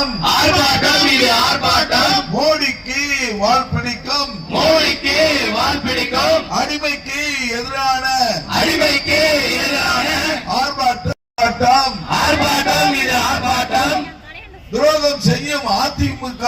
ஆர்ப்பாட்டம். ஆர்ப்பாட்டம் இது ஆர்ப்பாட்டம். மோடிக்கு வால் பிடிக்கும் மோடிக்கு வால் பிடிக்கும் அடிமைக்கு எதிரான அடிமைக்கு எதிரான ஆர்ப்பாட்டம். ஆர்ப்பாட்டம் இது ஆர்ப்பாட்டம். துரோகம் செய்யும் அதிமுக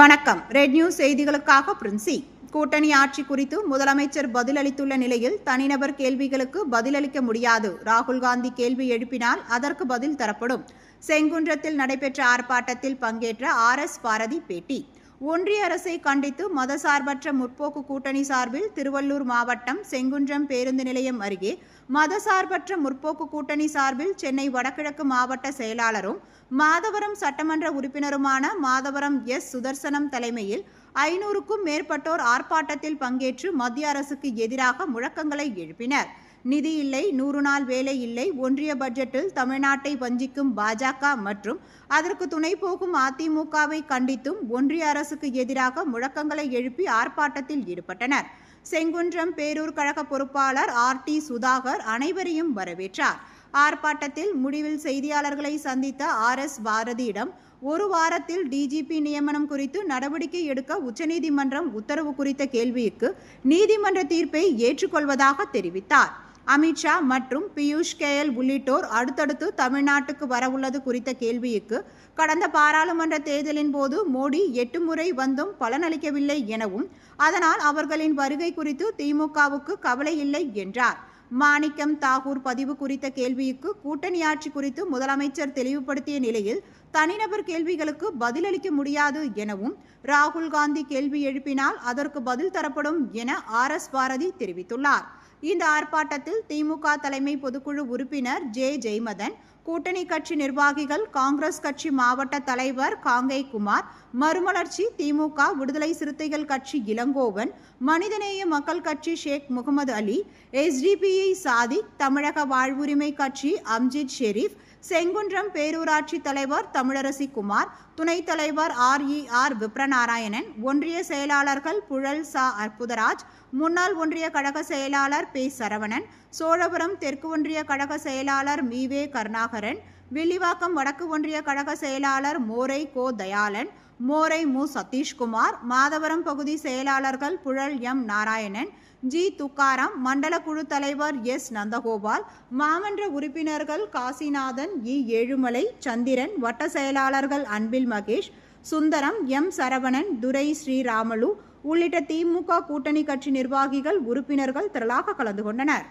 வணக்கம். ரெட் நியூஸ் செய்திகளுக்காக பிரின்சி. கூட்டணி ஆட்சி குறித்து முதலமைச்சர் பதிலளித்துள்ள நிலையில் தனிநபர் கேள்விகளுக்கு பதிலளிக்க முடியாது. ராகுல் காந்தி கேள்வி எழுப்பினால் அதற்கு பதில் தரப்படும். செங்குன்றத்தில் நடைபெற்ற ஆர்ப்பாட்டத்தில் பங்கேற்ற ஆர் எஸ் பாரதி பேட்டி. ஒன்றிய அரசை கண்டித்து மதசார்பற்ற முற்போக்கு கூட்டணி சார்பில் திருவள்ளூர் மாவட்டம் செங்குன்றம் பேருந்து நிலையம் அருகே மதசார்பற்ற முற்போக்கு கூட்டணி சார்பில் சென்னை வடகிழக்கு மாவட்ட செயலாளரும் மாதவரம் சட்டமன்ற உறுப்பினருமான மாதவரம் எஸ். சுதர்சனம் தலைமையில் ஐநூறுக்கும் மேற்பட்டோர் ஆர்ப்பாட்டத்தில் பங்கேற்று மத்திய அரசுக்கு எதிராக முழக்கங்களை எழுப்பினர். நிதி இல்லை நூறு நாள் வேலை இல்லை ஒன்றிய பட்ஜெட்டில் தமிழ்நாட்டை வஞ்சிக்கும் பாஜக மற்றும் அதற்கு துணை போகும் அதிமுகவை கண்டித்தும் ஒன்றிய அரசுக்கு எதிராக முழக்கங்களை எழுப்பி ஆர்ப்பாட்டத்தில் ஈடுபட்டனர். செங்குன்றம் பேரூர் கழக பொறுப்பாளர் ஆர். டி. சுதாகர் அனைவரையும் வரவேற்றார். ஆர்ப்பாட்டத்தில் முடிவில் செய்தியாளர்களை சந்தித்த ஆர். எஸ். பாரதியிடம் ஒரு வாரத்தில் டிஜிபி நியமனம் குறித்து நடவடிக்கை எடுக்க உச்சநீதிமன்றம் உத்தரவு குறித்த கேள்விக்கு நீதிமன்ற தீர்ப்பை ஏற்றுக்கொள்வதாக தெரிவித்தார். அமித்ஷா மற்றும் பியூஷ் கேயல் உள்ளிட்டோர் அடுத்தடுத்து தமிழ்நாட்டுக்கு வரவுள்ளது குறித்த கேள்விக்கு கடந்த பாராளுமன்ற தேர்தலின் போது மோடி எட்டு முறை வந்தும் பலனளிக்கவில்லை எனவும் அதனால் அவர்களின் வருகை குறித்து திமுகவுக்கு கவலை இல்லை என்றார். மாணிக்கம் தாகூர் பதிவு குறித்த கேள்விக்கு கூட்டணி ஆட்சி குறித்து முதலமைச்சர் தெளிவுபடுத்திய நிலையில் தனிநபர் கேள்விகளுக்கு பதிலளிக்க முடியாது எனவும் ராகுல் காந்தி கேள்வி எழுப்பினால் அதற்கு பதில் தரப்படும் என ஆர் எஸ் பாரதி தெரிவித்துள்ளார். இந்த ஆர்ப்பாட்டத்தில் திமுக தலைமை பொதுக்குழு உறுப்பினர் ஜே ஜெய்மதன் கூட்டணி கட்சி நிர்வாகிகள் காங்கிரஸ் கட்சி மாவட்ட தலைவர் காங்கை குமார் மறுமலர்ச்சி திமுக விடுதலை சிறுத்தைகள் கட்சி இளங்கோவன் மனிதநேய மக்கள் கட்சி ஷேக் முகமது அலி எஸ்டிபிஐ சாதிக் தமிழக வாழ்வுரிமை கட்சி அம்ஜித் ஷெரீப் செங்குன்றம் பேரூராட்சி தலைவர் தமிழரசி குமார் துணைத் தலைவர் ஆர். இ. ஆர். விப்ரநாராயணன் ஒன்றிய செயலாளர்கள் புழல் சா. அற்புதராஜ் முன்னாள் ஒன்றிய கழக செயலாளர் பே. சரவணன் சோழபுரம் தெற்கு ஒன்றிய கழக செயலாளர் மீவே கருணாகரன் வில்லிவாக்கம் வடக்கு ஒன்றிய கழக செயலாளர் மோரை கோ. தயாளன் மோரை மு. சதீஷ்குமார் மாதவரம் பகுதி செயலாளர்கள் புழல் எம். நாராயணன் ஜி. துக்காராம் மண்டல குழு தலைவர் எஸ். நந்தகோபால் மாமன்ற உறுப்பினர்கள் காசிநாதன் இ. ஏழுமலை சந்திரன் வட்ட செயலாளர்கள் அன்பில் மகேஷ் சுந்தரம் எம். சரவணன் துரை ஸ்ரீராமலு உள்ளிட்ட திமுக கூட்டணி கட்சி நிர்வாகிகள் உறுப்பினர்கள் திரளாக கலந்து கொண்டனர்.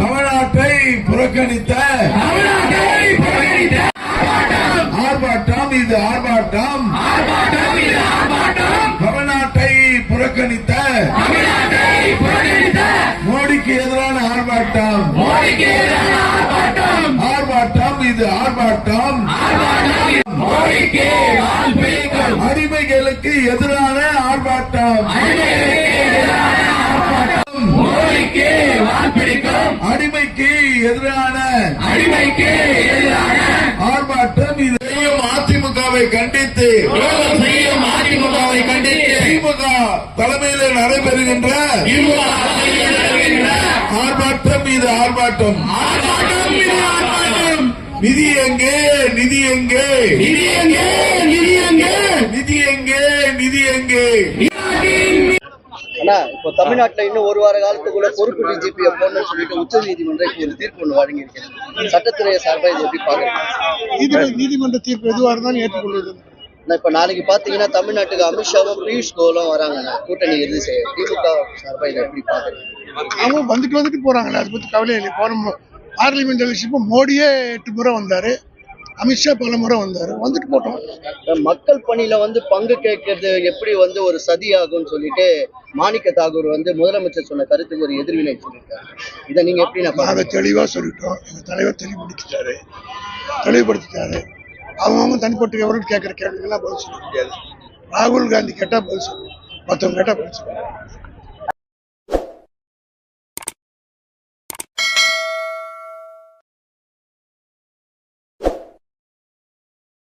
தமிழ்நாட்டை புறக்கணித்த ஆர்ப்பாட்டம் இது ஆர்ப்பாட்டம். தமிழ்நாட்டை புறக்கணித்த மோடிக்கு எதிரான ஆர்ப்பாட்டம். ஆர்ப்பாட்டம். இது ஆர்ப்பாட்டம். அடிமைகளுக்கு எதிரான ஆர்ப்பாட்டம். அடிமைக்கு எதிரான அடிமைக்கு எதிரான ஆர்ப்பாட்டம். கண்டித்து அதிமுகவை கண்டித்து திமுக தலைமையில் நடைபெறுகின்ற ஆர்ப்பாட்டம் இது ஆர்ப்பாட்டம். நிதி எங்கே நிதி எங்கே? நிதி எங்கே நிதி எங்கே? நிதி எங்கே நிதி எங்கே? ஆனா இப்போ தமிழ்நாட்டுல இன்னும் ஒரு வார காலத்துக்குள்ள பொறுப்பு டிஜிபி போடணும்னு சொல்லிட்டு உச்ச நீதிமன்றம் இப்போ ஒரு தீர்ப்பு ஒன்று வழங்கியிருக்கிறது சட்டத்துறை சார்பா இது எப்படி பாக்குறீங்க நீதிபதி நீதிமன்ற தீர்ப்பு எதுவாக இருந்தாலும் ஏற்றுக்கொள்வது இப்ப நாளைக்கு பாத்தீங்கன்னா தமிழ்நாட்டுக்கு அமித்ஷாவும் பியூஷ் கோயலும் வராங்க கூட்டணி இறுதி செய்ய திமுக சார்பா இதை எப்படி பாக்குறீங்க? அவங்க வந்துட்டு வந்துட்டு போறாங்களே அதை பத்தி கவலை இல்லை. போன பார்லிமெண்ட் எலெக்ஷன் மோடியே எட்டு முறை வந்தாரு. அமித்ஷா பல முறை வந்தாரு. வந்துட்டு போட்டோம். மக்கள் பணியில வந்து பங்கு கேட்கறது எப்படி வந்து ஒரு சதியாகும்னு சொல்லிட்டு மாணிக்க தாகூர் வந்து முதலமைச்சர் சொன்ன கருத்துக்கு ஒரு எதிர்வினை சொல்லியிருக்காரு. இதை நீங்க எப்படி நான் பாக்குறீங்க தெளிவாக சொல்லிட்டோம். எங்கள் தலைவர் தெளிவுபடுத்திட்டாரு தெளிவுபடுத்திட்டாரு. அவங்கவுங்க தனிப்பட்ட எவரும் கேட்குற கேள்விகள்லாம் பதில் சொல்ல முடியாது. ராகுல் காந்தி கேட்டால் பதில் சொல்லுவோம் மற்றவங்க கேட்டால் பதில் சொல்லுவோம்